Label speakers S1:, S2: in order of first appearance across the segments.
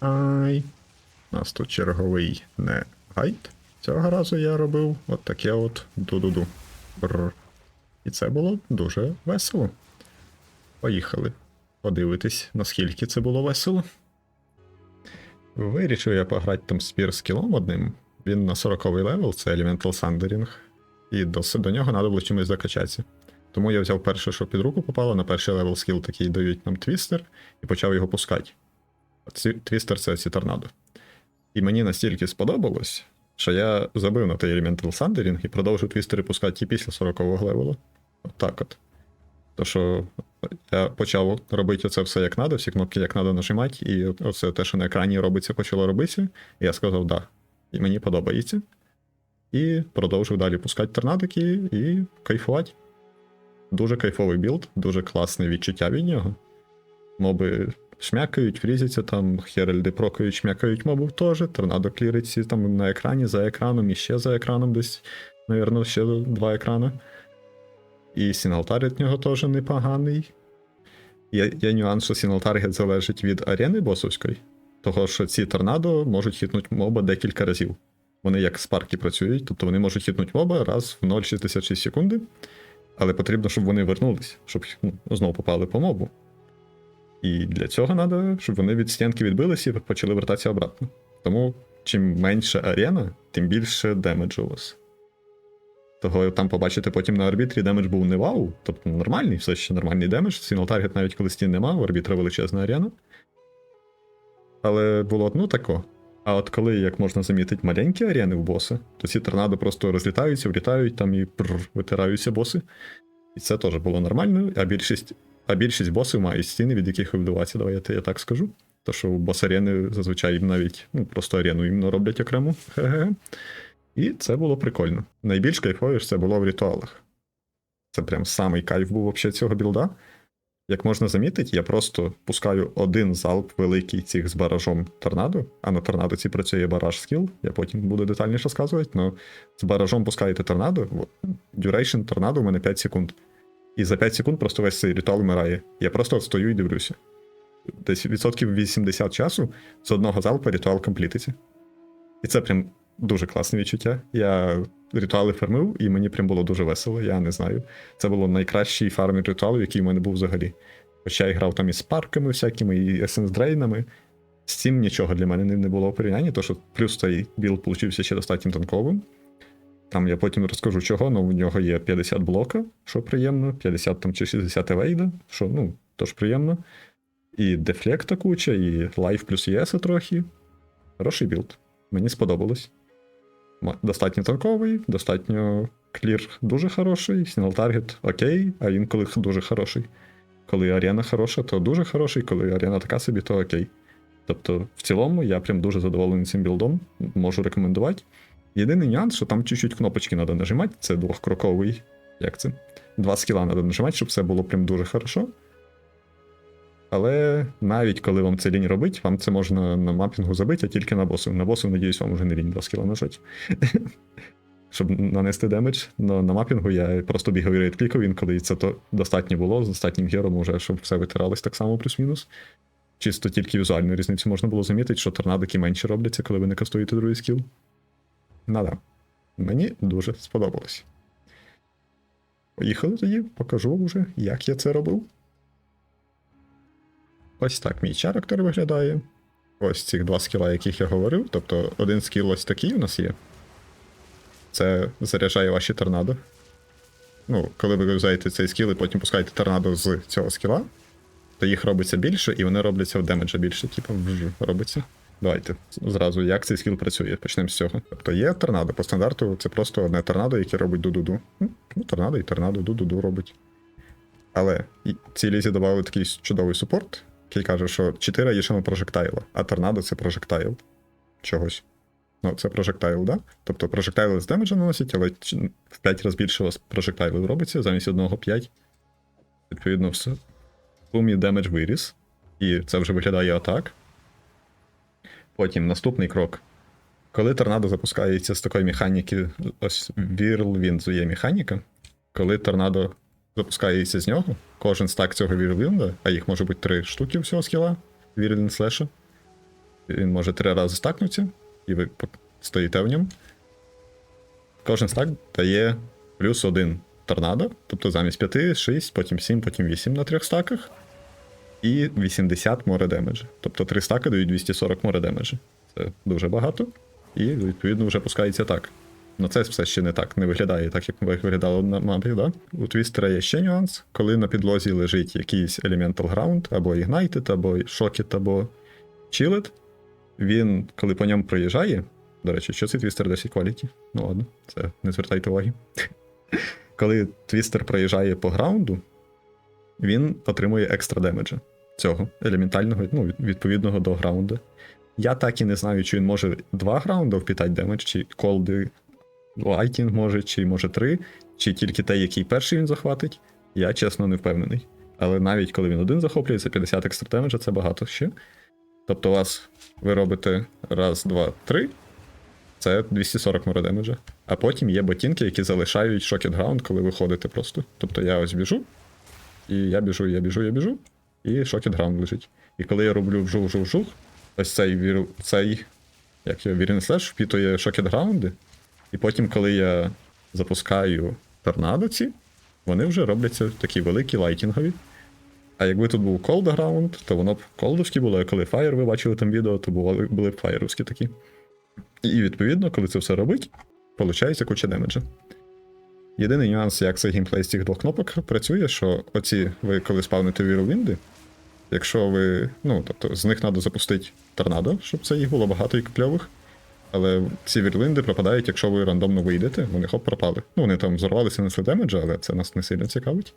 S1: Ай. У нас тут черговий не гайд. Цього разу я робив от таке от ду-ду-ду. І це було дуже весело. Поїхали. Подивитись, наскільки це було весело. Вирішив я пограти там спір з кілом одним. Він на 40 левел, це Elemental Sundering. І до, до нього треба було чимось закачатися. Тому я взяв перше, що під руку попало, на перший левел скіл такий дають нам твістер, і почав його пускати. Твістер це ці торнадо. І мені настільки сподобалось, що я забив на той Elemental Sundering і продовжив твістери пускати і після 40-го левелу. От так от. То що я почав робити це все як треба, всі кнопки як треба нажимати, і оце те, що на екрані робиться, почало робитися. І я сказав, да. І мені подобається. І продовжив далі пускати торнадики і кайфувати. Дуже кайфовий білд, дуже класне відчуття від нього. Моби шмякають, фрізяться, там херальди прокають, шмякають мобів теж, торнадо кліриться там на екрані, за екраном і ще за екраном десь, навірно, ще два екрани. І від нього теж непоганий. Є, є нюанс, що Сінгл Таргет залежить від арени босовської, того що ці торнадо можуть хітнути моба декілька разів. Вони як спарки працюють, тобто вони можуть хітнути моба раз в 0,66 секунди, але потрібно, щоб вони вернулись, щоб ну, знову попали по мобу. І для цього треба, щоб вони від стінки відбилися і почали вертатися обратно. Тому чим менша арена, тим більше демеджу у вас. Того там побачите потім на арбітрі демедж був не вау, тобто нормальний, все ще нормальний демедж. Сінал таргет навіть коли стін нема, у арбітра величезна арена. Але було ну тако. А от коли, як можна замітити, маленькі арени в боса, то ці торнадо просто розлітаються, влітають там і пррр, витираються боси. І це теж було нормально, а більшість, а більшість босів мають стіни, від яких вибиватися, давайте я так скажу. То що бос-арени зазвичай їм навіть ну, просто арену іменно роблять окремо. І це було прикольно. Найбільш кайфовіше це було в ритуалах. Це прям самий кайф був вообще цього білда. Як можна замітити, я просто пускаю один залп великий цих з баражом торнадо, а на торнадо ці працює бараж скіл, я потім буду детальніше розказувати, але з баражом пускаєте торнадо, duration торнадо у мене 5 секунд. І за 5 секунд просто весь цей ритуал вмирає. Я просто стою і дивлюся. Десь відсотків 80 часу з одного залпу ритуал комплітиться. І це прям дуже класне відчуття. Я ритуали фармив, і мені прям було дуже весело, я не знаю. Це було найкращий фармер ритуалів, який в мене був взагалі. Хоча я грав там і з парками всякими, і есенс-дрейнами. З цим нічого для мене не- було в порівнянні, то що плюс цей білд получився ще достатньо танковим. Там я потім розкажу чого, але в нього є 50 блока, що приємно, 50 там чи 60 евейда, що ну, теж приємно. І дефлекта куча, і лайф плюс ЄС трохи. Хороший білд. Мені сподобалось. Достатньо танковий, достатньо клір дуже хороший, сінгл таргет окей, а інколи дуже хороший. Коли арена хороша, то дуже хороший, коли арена така собі, то окей. Тобто, в цілому, я прям дуже задоволений цим білдом, можу рекомендувати. Єдиний нюанс, що там чуть-чуть кнопочки треба нажимати, це двохкроковий. Як це? Два скіла треба нажимати, щоб все було прям дуже хорошо. Але навіть коли вам це лінь робить, вам це можна на мапінгу забити, а тільки на босу. На босу, надіюсь, вам вже не лінь два скіла нажати. Щоб нанести демедж. Но на мапінгу я просто бігав і рейдклікав інколи, це то достатньо було з достатнім гером уже, щоб все витиралось так само плюс-мінус. Чисто тільки візуальну різницю можна було замітити, що торнадики менше робляться, коли ви не кастуєте другий скіл. Нада. Мені дуже сподобалось. Поїхали тоді, покажу вже, як я це робив. Ось так мій чарактер виглядає. Ось цих два скіла, яких я говорив. Тобто один скіл ось такий у нас є. Це заряджає ваші торнадо. Ну, коли ви взяєте цей скіл і потім пускаєте торнадо з цього скіла, то їх робиться більше, і вони робляться в демеджа більше, типу, робиться. Давайте зразу, як цей скіл працює, почнемо з цього. Тобто є торнадо. По стандарту це просто одне торнадо, яке робить ду-ду-ду. Ну, торнадо і торнадо, ду-ду-ду робить. Але цій лізі додали такий чудовий супорт, який каже, що 4 є ще прожектайла, а торнадо це прожектайл чогось. Ну, це прожектайл, да? Тобто прожектайли з демеджа наносять, але в 5 разів більше у вас прожектайлів робиться, замість одного 5. Відповідно. В сумі демедж виріс. І це вже виглядає атак. Потім наступний крок. Коли торнадо запускається з такої механіки, ось Whirlwind є механіка. Коли торнадо запускається з нього, кожен стак цього Whirlwind, а їх може бути три штуки всього скіла, Whirlwind слеша, Він може три рази стакнутися, і ви стоїте в ньому. Кожен стак дає плюс один торнадо, тобто замість 5, 6, потім 7, потім 8 на трьох стаках. І 80 море демеджа. Тобто 3 стаки дають 240 море демеджа. Це дуже багато. І відповідно вже пускається так. Ну це все ще не так, не виглядає так, як виглядало на мапі, да? У твістера є ще нюанс, коли на підлозі лежить якийсь Elemental Ground, або Ignited, або Shocket, або Chillet, він, коли по ньому проїжджає. До речі, що це твістер 10 Quality? Ну ладно, це не звертайте уваги. Коли твістер проїжджає по граунду, він отримує екстра демеджа цього елементального, ну, відповідного до граунду. Я так і не знаю, чи він може два граунди впітати демедж, чи колди лайтінг може, чи може три, чи тільки той, який перший він захватить. Я чесно не впевнений. Але навіть коли він один захоплює, це 50 екстра демеджа, це багато ще. Тобто у вас ви робите раз, два, три. Це 240 море демеджа. А потім є ботинки, які залишають шокет граунд, коли ви ходите просто. Тобто я ось біжу, і я біжу, я біжу, я біжу, і шокет граунд лежить. І коли я роблю вжух-вжух-вжух, ось цей цей як його Вірін Слеш впітує шокет граунди. І потім, коли я запускаю торнадо ці, вони вже робляться такі великі лайтінгові. А якби тут був Ground, то воно б колдовські було, а коли Fire, ви бачили там відео, то були, були б фаєровські такі. І відповідно, коли це все робить, виходить куча демеджа. Єдиний нюанс, як цей геймплей з цих двох кнопок працює, що оці ви коли спавните віровінди, якщо ви. Ну, тобто з них треба запустити торнадо, щоб це їх було багато і кльових. Але ці вірлинди пропадають, якщо ви рандомно вийдете, вони хоп пропали. Ну, вони там взорвалися, несли демеджа, але це нас не сильно цікавить.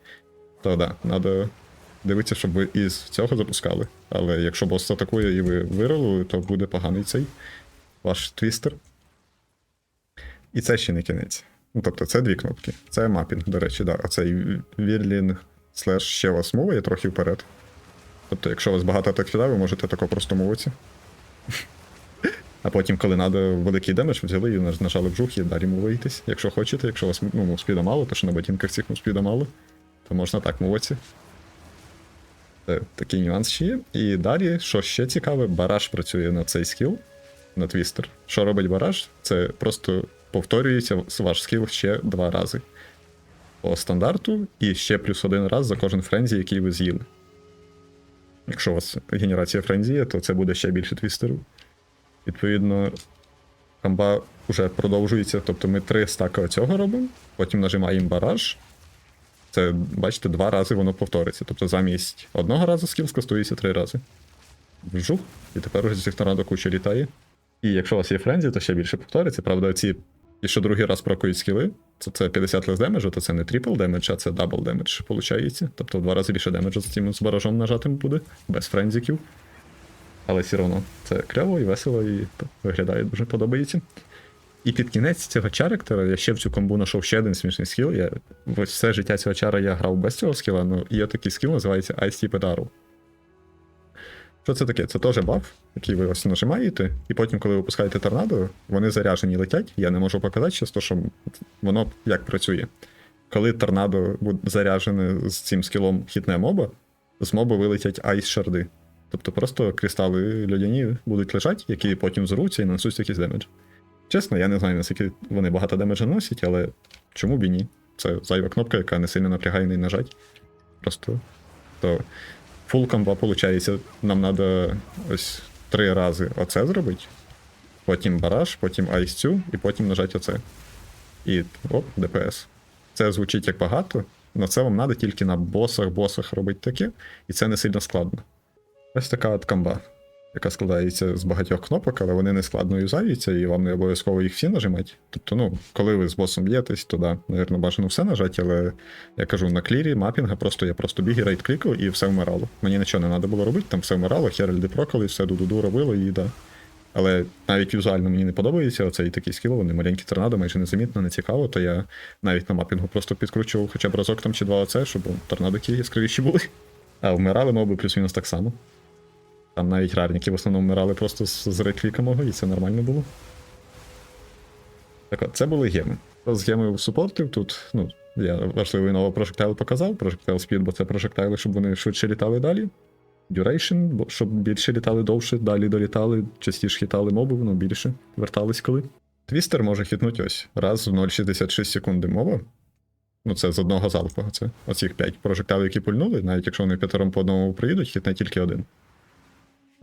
S1: То да, треба дивитися, щоб ви із цього запускали. Але якщо бос атакує і ви виролили, то буде поганий цей ваш твістер. І це ще не кінець. Ну, тобто, це дві кнопки. Це мапінг, до речі, да. А цей вірлін слеш ще вас мовить трохи вперед. Тобто, якщо у вас багато сюди, ви можете тако просто мовитися. А потім, коли треба великий демедж, взяли і наж- нажали вжух і далі мовитись. Якщо хочете, якщо у вас ну, мувспіда мало, то що на ботинках цих мувспіда мало, то можна так мовитися. Це такий нюанс ще є. І далі, що ще цікаве, бараж працює на цей скіл, на твістер. Що робить бараж? Це просто повторюється ваш скіл ще два рази. По стандарту, і ще плюс один раз за кожен френзі, який ви з'їли. Якщо у вас генерація френзі є, то це буде ще більше твістерів. Відповідно, камба вже продовжується. Тобто ми три стака цього робимо, потім нажимаємо бараж. Це, бачите, два рази воно повториться. Тобто замість одного разу скіл скастується три рази. Вжух, і тепер уже з цих торнадо куча літає. І якщо у вас є френзі, то ще більше повториться. Правда, ці, і що другий раз прокують скіли, то це 50 лес демеджу, то це не трипл демедж, а це дабл демедж, виходить. Тобто в два рази більше демеджу за цим з баражом нажатим буде, без френзіків. Але все одно це кльово і весело, і виглядає дуже подобається. І під кінець цього чарактера я ще в цю комбу знайшов ще один смішний скіл. Я все життя цього чара я грав без цього скіла, але є такий скіл, називається Ice Tip. Що це таке? Це теж баф, який ви ось нажимаєте, і потім, коли ви пускаєте торнадо, вони заряжені летять. Я не можу показати часто, що воно як працює. Коли торнадо буде заряджене з цим скілом хітне моба, з моба вилетять айс шарди. Тобто просто кристали людяні будуть лежати, які потім зруться і нанесуть якийсь демедж. Чесно, я не знаю, наскільки вони багато демеджа носять, але чому б і ні? Це зайва кнопка, яка не сильно напрягає не нажать. Просто то фул комба, виходить, нам треба ось три рази оце зробити, потім бараж, потім айс і потім нажати оце. І оп, ДПС. Це звучить як багато, але це вам треба тільки на босах-босах робити таке, і це не сильно складно. Ось така от камба, яка складається з багатьох кнопок, але вони не складно юзаються, і вам не обов'язково їх всі нажимати. Тобто, ну, коли ви з босом б'єтесь, то да, навірно, бажано все нажати, але я кажу, на клірі мапінга просто я просто біг і рейд клікав і все вмирало. Мені нічого не треба було робити, там все вмирало, херельди проколи, все ду-ду-ду робило і да. Але навіть візуально мені не подобається оцей такий скіл, вони маленькі торнадо, майже незамітно, не цікаво, то я навіть на мапінгу просто підкручував хоча б разок там чи два оце, щоб торнадо ті яскравіші були. А вмирали моби плюс-мінус так само. Там навіть рарники в основному вмирали просто з, з рекліка мого, і це нормально було. Так от, це були геми. З геми супортив тут, ну, я важливий новий прожектайл показав, прожектайл спід, бо це прожектайли, щоб вони швидше літали далі. Duration, бо щоб більше літали довше, далі долітали, частіше хитали моби, ну більше вертались коли. Твістер може хитнути ось раз в 0,66 секунди мова. Ну, це з одного залпу. Це оцих 5 прожекталів, які пульнули, навіть якщо вони п'ятером по одному приїдуть, хитне тільки один.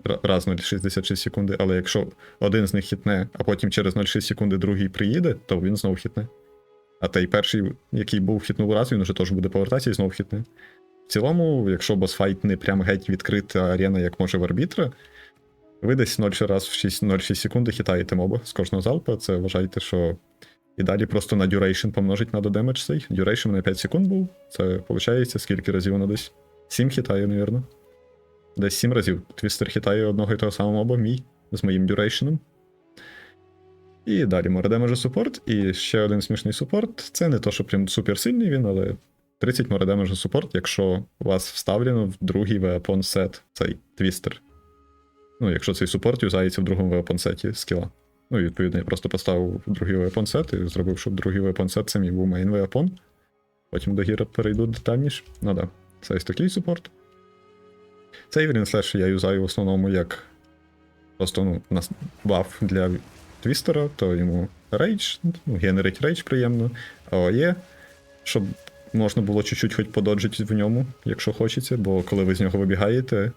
S1: Раз 0,66 секунди, але якщо один з них хитне, а потім через 0,6 секунди другий приїде, то він знову хитне. А той перший, який був хитнув раз, він вже теж буде повертатися і знову хитне. В цілому, якщо босфайт не прям геть відкрита арена, як може в арбітра, ви десь 0 раз в 6, 0,6 секунди хитаєте моба з кожного залпа. Це вважайте, що і далі просто на duration помножить на додемедж цей. Duration на 5 секунд був. Це виходить, скільки разів воно десь? 7 хитає, навірно. Десь 7 разів. Твістер хитає одного і того самого моба, мій, з моїм дюрейшеном. І далі моредемеджа супорт. І ще один смішний супорт. Це не то, що прям суперсильний він, але 30 моредемеджа супорт, якщо вас вставлено в другий weapon set цей твістер. Ну, якщо цей супорт юзається в другому weapon сеті скіла. Ну, і відповідно, я просто поставив другий weapon set і зробив, щоб другий weapon set це мій був main weapon. Потім до гіра перейду детальніше. Ну да, це ось такий супорт. Цей Evelyn Slash я юзаю в основному як просто ну, баф для твістера, то йому рейдж, ну, генерить рейдж приємно, АОЄ, щоб можна було чуть-чуть хоч пододжити в ньому, якщо хочеться, бо коли ви з нього вибігаєте,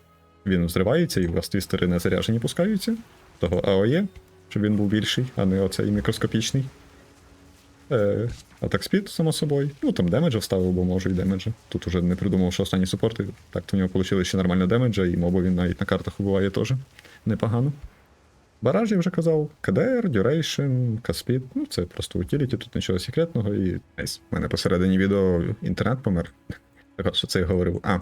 S1: він взривається і у вас твістери не заряжені пускаються. Того АОЄ, щоб він був більший, а не оцей мікроскопічний. Е, атак спід, само собою. Ну там демеджа вставив, бо можу і демеджа. Тут уже не придумав, що останні супорти. Так то в нього вийшло ще нормально демеджа, і мобу він навіть на картах убиває теж непогано. Бараж я вже казав, КДР, Duration, Каспід. Ну, це просто утіліті, тут нічого секретного. І найс. У мене посередині відео інтернет помер. Так що це я говорив. А.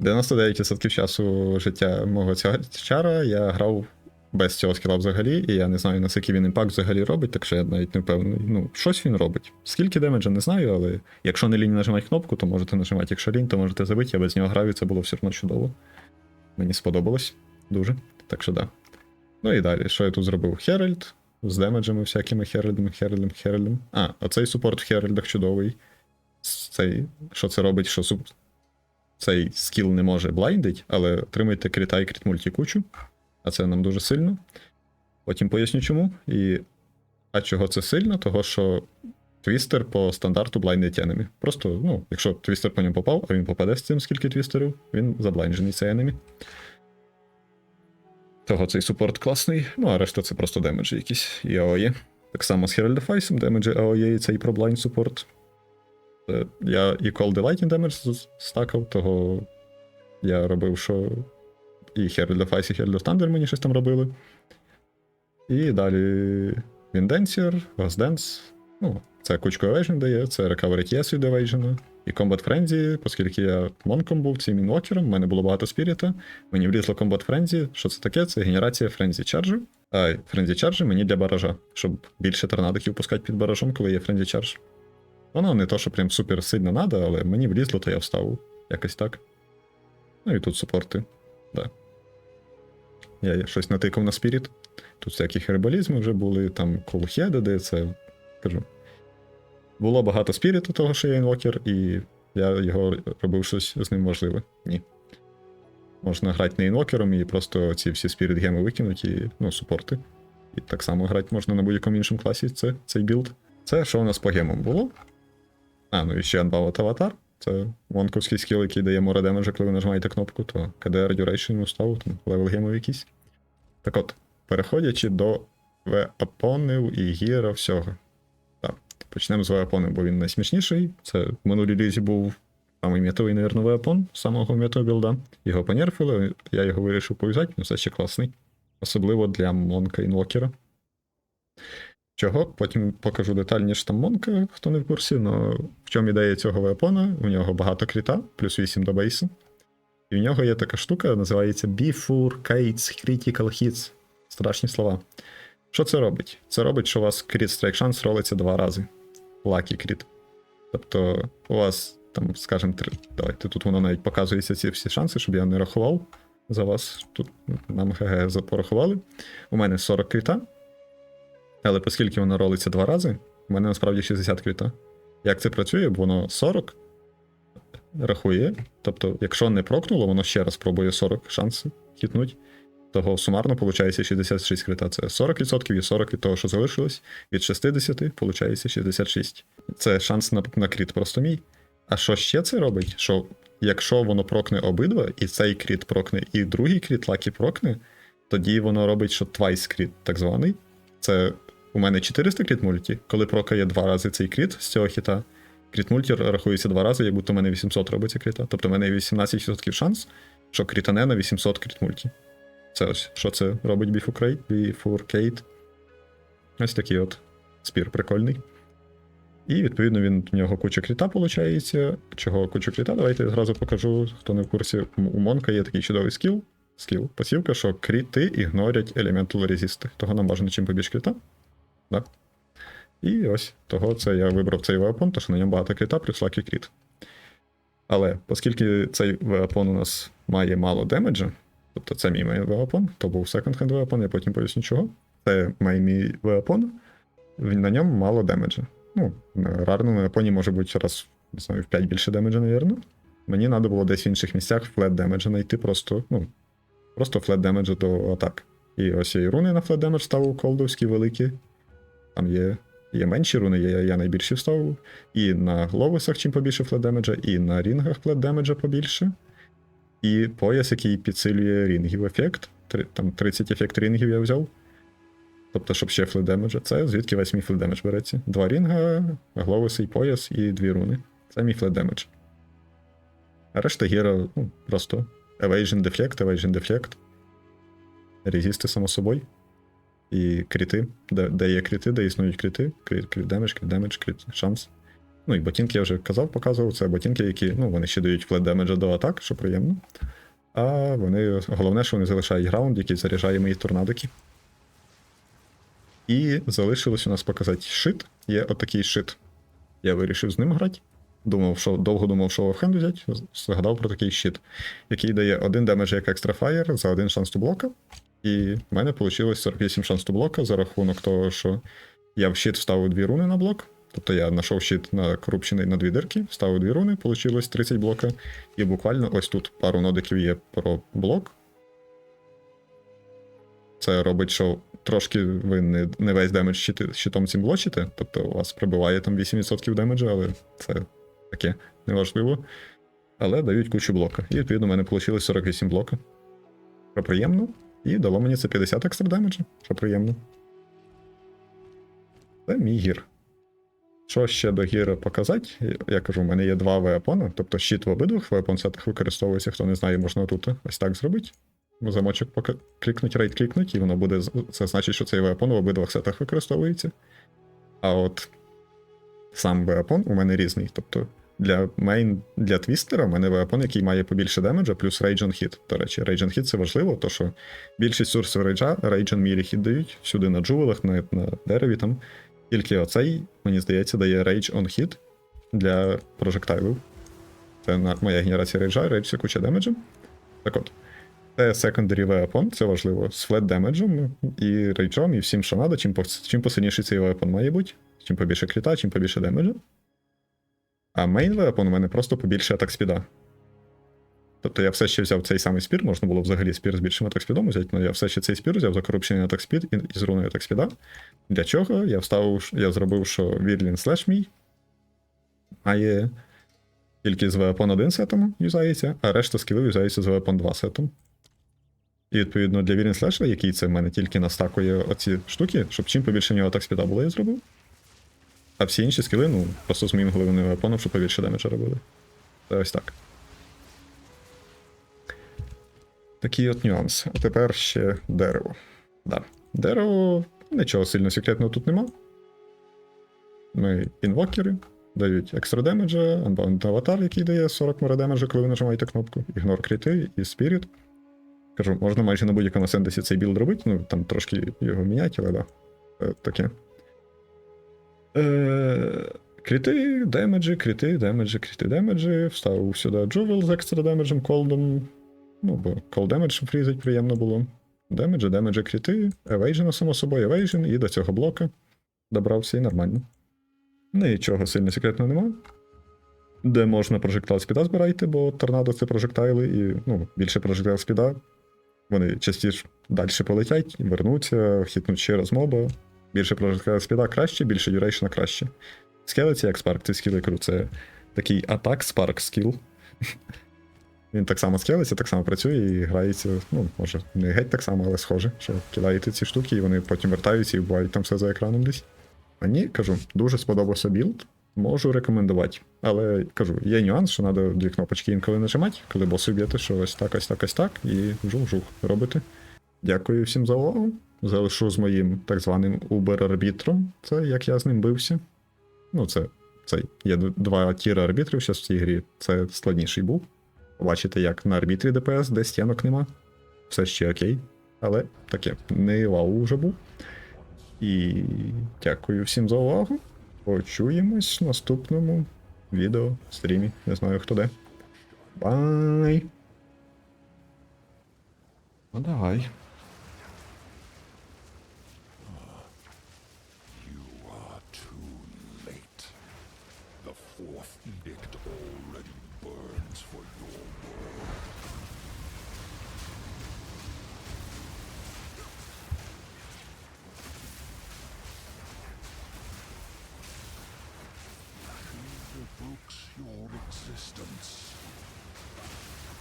S1: 99% часу життя мого цього чара я грав без цього скіла взагалі, і я не знаю, наскільки він імпакт взагалі робить, так що я навіть не впевнений. Ну, щось він робить. Скільки демеджа, не знаю, але якщо не лінь нажимати кнопку, то можете нажимати. Якщо лінь, то можете забити. Я без нього грав, і це було все одно чудово. Мені сподобалось дуже. Так що да. Ну і далі, що я тут зробив? Херальд з демеджами всякими Херальдами, Херальдом, Херальдом. А, оцей супорт в Херальдах чудовий. Цей, що це робить, що суп... цей скіл не може блайндить, але отримуєте кріта і кріт мультикучу. А це нам дуже сильно. Потім поясню чому. І... А чого це сильно? Того що твістер по стандарту блайндить енемі. Просто, ну, якщо твістер по ньому попав, а він попаде з цим скільки твістерів, він заблайнджений цей енемі. Того цей супорт класний, ну а решта це просто демеджі якісь і АОЄ. Так само з Herald of демеджі АОЄ і цей про блайнд супорт. Е, Я і Cold the Lightning Damage стакав, того я робив, що і Herald of Ice, і Herald of Thunder мені щось там робили. І далі Ghost Dance. Ну, це кучку Evasion дає, це Recovery TS від Evasion. І Combat Frenzy, оскільки я монком був цим інвокером, в мене було багато спіріта. Мені влізло Combat Frenzy. Що це таке? Це генерація Frenzy чарджів. А Frenzy Charge мені для баража, щоб більше торнадиків пускати під баражом, коли є Frenzy Charge. Воно не то, що прям супер сильно надо, але мені влізло, то я вставив. Якось так. Ну і тут супорти. Да. Я щось натикав на спіріт. Тут всякі хербалізми вже були, там колухеди, де це. Кажу. Було багато спіріту того, що я інвокер, і я його робив щось з ним важливе. Ні. Можна грати не інвокером і просто ці всі спіріт геми викинути, і, ну, супорти. І так само грати можна на будь-якому іншому класі, це, цей білд. Це що у нас по гемам було? А, ну і ще Unbound аватар. Це вонковський скіл, який дає море демеджа, коли ви нажимаєте кнопку, то KDR Duration ставив, там левел гемов якийсь. Так от, переходячи до веапонів і гіра всього. Так, почнемо з веапонів, бо він найсмішніший. Це в минулій лізі був самий метовий, навірно, веапон самого метового білда. Його понерфили, я його вирішив пов'язати, він все ще класний. Особливо для Монка інвокера. Чого? Потім покажу детальніше там Монка, хто не в курсі, але в чому ідея цього веапона? У нього багато кріта, плюс 8 до бейсу. І в нього є така штука, називається Bifurcates Critical Hits. Страшні слова. Що це робить? Це робить, що у вас кріт страйк шанс ролиться два рази. Лакі кріт. Тобто, у вас там, скажімо, три. Давайте тут воно навіть показується ці всі шанси, щоб я не рахував за вас. Тут нам ГГ порахували. У мене 40 кріта. Але оскільки воно ролиться два рази, у мене насправді 60 кріта. Як це працює? Бо воно 40. рахує. Тобто, якщо не прокнуло, воно ще раз пробує 40 шанс хітнуть. Того сумарно виходить 66 крита. Це 40% і 40 від того, що залишилось. Від 60 виходить 66. Це шанс на, на кріт просто мій. А що ще це робить? Що якщо воно прокне обидва, і цей кріт прокне, і другий кріт лакі прокне, тоді воно робить, що твайс кріт, так званий. Це у мене 400 кріт мульті, коли прокає два рази цей кріт з цього хіта. Кріт мульті рахується два рази, як будто у мене 800 робиться кріта. Тобто в мене 18% шанс, що крітане на 800 кріт мульті. Це ось, що це робить. Bifurcate. Ось такий от спір прикольний. І відповідно він в нього куча кріта виходить. Чого куча кріта? Давайте я зразу покажу, хто не в курсі. У Монка є такий чудовий скіл. Скіл, пасівка, що кріти ігнорять Elemental Resist. Того нам бажано чим побільше кріта. Да. І ось того це я вибрав цей веапон, тому що на ньому багато кріта, плюс лакі кріт. Але оскільки цей веапон у нас має мало демеджа, тобто це мій веапон, то був секонд-хенд веапон, я потім поясню чого. Це мій веапон, на ньому мало демеджа. Ну, рарно на веапоні може бути раз, не знаю, в 5 більше демеджа, навірно. Мені треба було десь в інших місцях флет демеджа знайти просто, ну, просто флет демеджа до атак. І ось і руни на флет демедж ставив колдовські великі. Там є, є менші руни, я, я найбільші вставив. І на гловусах чим побільше флет демеджа, і на рінгах флет демеджа побільше. І пояс, який підсилює рінгів ефект. Там 30 ефект рінгів я взяв. Тобто, щоб ще флет демеджа. Це звідки весь мій флет демедж береться. Два рінга, гловуси і пояс, і дві руни. Це мій флет демедж. А решта гіра, ну, просто Evasion Deflect, Evasion Deflect. Резісти, само собою. І кріти, де, де є кріти, де існують кріти, кріт, кріт демедж, кріт демедж, кріт шанс. Ну і ботинки я вже казав, показував. Це ботинки, які ну, вони ще дають флет демеджа до атак, що приємно. А вони, головне, що вони залишають граунд, який заряджає мої торнадики. І залишилось у нас показати шит. Є отакий шит. Я вирішив з ним грати. Думав, що довго думав, що офхенд взяти, згадав про такий щит, який дає один демедж як екстра фаєр за один шанс ту блока. І в мене вийшло 48 шанс ту блока за рахунок того, що я в щит вставив дві руни на блок. Тобто я знайшов щит на корупчений на дві дирки, вставив дві руни, вийшло 30 блока. І буквально ось тут пару нодиків є про блок. Це робить, що трошки ви не, не весь демедж щити, щитом цим блочите. Тобто у вас прибиває там 8% демеджа, але це таке неважливо. Але дають кучу блока. І відповідно, у мене вийшло 48 блока. Що приємно. І дало мені це 50 екстра демеджа, що приємно. Це мій гір. Що ще до гіра показати? Я кажу, у мене є два веапона, тобто щит в обидвох веапон сетах використовується, хто не знає, можна тут ось так зробити. Замочок поки клікнуть, рейд клікнуть, і воно буде. Це значить, що цей веапон в обидвох сетах використовується. А от сам веапон у мене різний. Тобто для мейн, для твістера в мене веапон, який має побільше демеджа, плюс Rage on. До речі, Rage on це важливо, то що більшість сурсів рейджа Rage on Melee hit дають всюди на джувелах, на, на дереві там. Тільки оцей, мені здається, дає Rage on Hit для прожектайлів. Це на- моя генерація рейджа, рейдж це куча демеджа. Так от. Це secondary weapon, це важливо, з флет демеджем і рейджом, і всім, що треба, чим, чим посильніший цей weapon має бути, чим побільше кріта, чим побільше демеджа. А main weapon у мене просто побільше атак спіда. Тобто я все ще взяв цей самий спір, можна було взагалі спір з більшим атак спідом взяти, але я все ще цей спір взяв за корупційний атак спід і, і з руною атак спіда. Для чого? Я вставив, я зробив, що Вірлін слеш мій має тільки з weapon 1 сетом юзається, а решта скілів юзається з weapon 2 сетом. І відповідно для Вірін слеша, який це в мене тільки настакує оці штуки, щоб чим побільше в нього атак спіда було, я зробив. А всі інші скіли, ну, просто з моїм головним вепоном, щоб побільше демеджа робили. Це ось так. Такий от нюанс. А тепер ще дерево. Да. Дерево, нічого сильно секретного тут нема. Ми інвокери, дають екстра демеджа, Unbound аватар, який дає 40 море демеджа, коли ви нажимаєте кнопку, ігнор кріти і спіріт. Кажу, можна майже на будь-якому сендесі цей білд робити, ну там трошки його міняти, але да. Таке. Е, кріти, демеджі, кріти, демеджі, кріти, демеджі. Вставив сюди джувел з екстра демеджем, колдом. Ну, бо кол демедж фрізить приємно було. Демеджі, демеджі, кріти, евейжена, само собою, евейжен, і до цього блока добрався і нормально. Нічого сильно секретного нема. де можна прожектайл спіда збирати, бо торнадо це прожектайли, і ну, більше прожектайл спіда. Вони частіше далі полетять, вернуться, хітнуть ще раз моба. Більше прожектайл спіда краще, більше дюрейшна краще. Скелеті як спарк, це скіл ікру, це такий атак спарк скіл. Він так само скелиться, так само працює і грається, ну, може, не геть так само, але схоже, що кидаєте ці штуки, і вони потім вертаються і вбивають там все за екраном десь. Мені кажу, дуже сподобався білд. Можу рекомендувати. Але кажу, є нюанс, що треба дві кнопочки інколи нажимати, коли боси б'єте, що ось так, ось так, ось так, і жух-жух робите. Дякую всім за увагу. Залишу з моїм так званим Uber-арбітром. Це як я з ним бився. Ну, це, це є два тіри арбітрів зараз в цій грі. Це складніший був. Бачите, як на арбітрі ДПС, де стінок нема. Все ще окей. Але таке, не вау вже був. І дякую всім за увагу. Почуємось в наступному відео, стрімі. Не знаю хто де. Бай! Ну давай.
S2: Fourth edict already burns for your world. Your existence.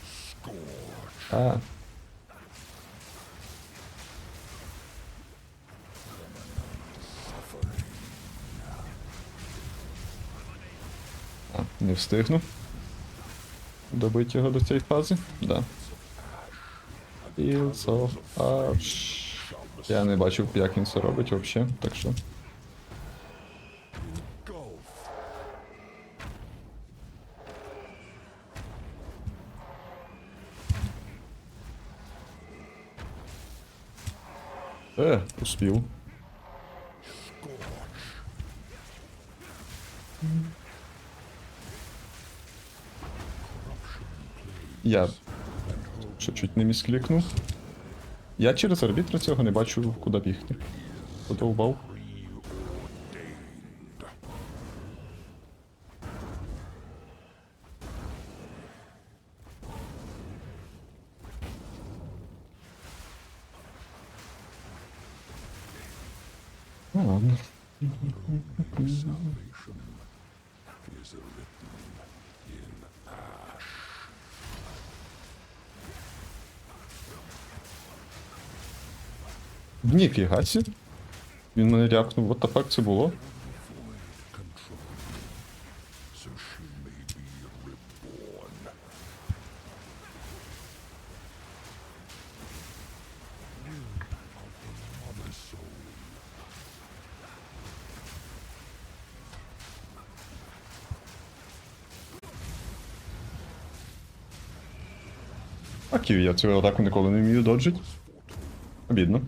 S2: Scourge.
S1: А. встигну. Добити його до цієї фази? Да. Fields of Ash. Я не бачив, як він це робить взагалі, так що. Е, успів. Я ще чуть не місклікнув. Я через арбітра цього не бачу, куди бігти. Подовбав. Ну.
S2: Salvation is written in
S1: Ніки гасі. Він мене рякнув, the fuck це було? Я цю атаку ніколи не вмію доджить. Обідно.